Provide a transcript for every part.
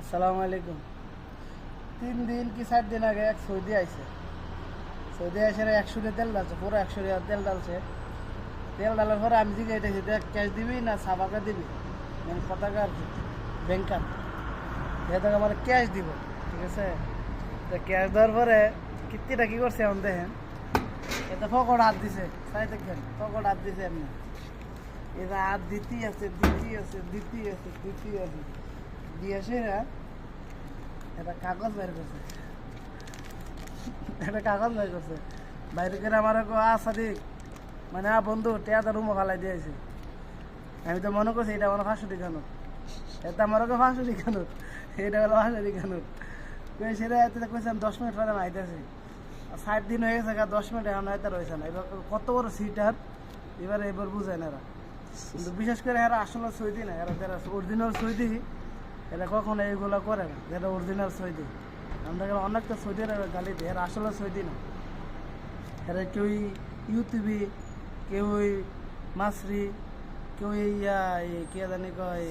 আসসালামু আলাইকুম। তিন দিন কি চার দিন আগে এক সৌদি আইছে। সৌদি আইসে একশো টাকা তেল ডালছে পুরো একশো টাকা তেল ডালছে তেল ডালার পরে আমি জিজ্ঞাসা এটাছি ক্যাশ দিবি না সাবাকা দিবি? মানে পতাকা আর ব্যাংকার এটা আমার ক্যাশ দিব, ঠিক আছে? তো ক্যাশ দেওয়ার পরে কিত্তিটা কি করছে এখন দেখেন? এটা ফকট হাত দিছে, চাই দেখেন ফকট হাত দিছে এমনি। এটা হাত দিতেই আছে দিতেই আছে দিতেই আছে দিতেই আছে। দিয়ে একটা কাগজ বের করছে। একটা কাগজ বের করছে। বাইরে করে আমার দিক মানে আ, বন্ধু টেয়াটা রুমও ফালাই দিয়েছে আমি তো মনে করছি, এটা আমার ফাঁসো দিকানো এটা আমার ওকে ফাঁসো দিকানো এটা হলো ফাঁসো দিকানো কই সেটা এত কইছেন, দশ মিনিট পরে আমি আইতেছি। ষাট দিন হয়ে গেছে দশ মিনিট এখন আইতে রয়েছে না। এবার কত বড় সিটার এবার এবার বুঝায় না এরা। কিন্তু বিশেষ করে এরা আসলে সৈদি না, এরা যারা অরিজিনাল সৈদি। এরা কখনো এইগুলো করে না যেটা অরিজিনাল সৈদি। আমরা অনেকটা সৈদির গালি দিই এরা আসলে সৈদি না। এরা কেউ ইউটিউবি কেউ ওই মাসরি কেউ ইয়া কে জানি কয়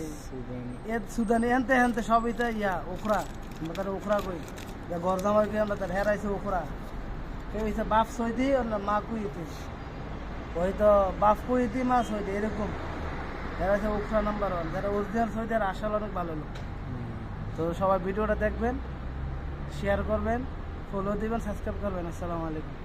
এ সুদানি এনতে হেনতে সবই তো ইয়া উখরা। আমরা তার উখরা কই। যা ঘর জামাই কে আমরা তার হেরাইছে উখরা। কেউ হইছে বাপ সৈদি অন্য মা কুইতে। হয়তো বাপ কুইতি মা সৈদি এরকম। যারা আছে উখরা নাম্বার ওয়ান যারা অরিজিনাল সৈদি আর আসলে অনেক ভালো লোক। তো সবাই ভিডিওটা দেখবেন শেয়ার করবেন ফলো দিবেন সাবস্ক্রাইব করবেন। আসসালামু আলাইকুম।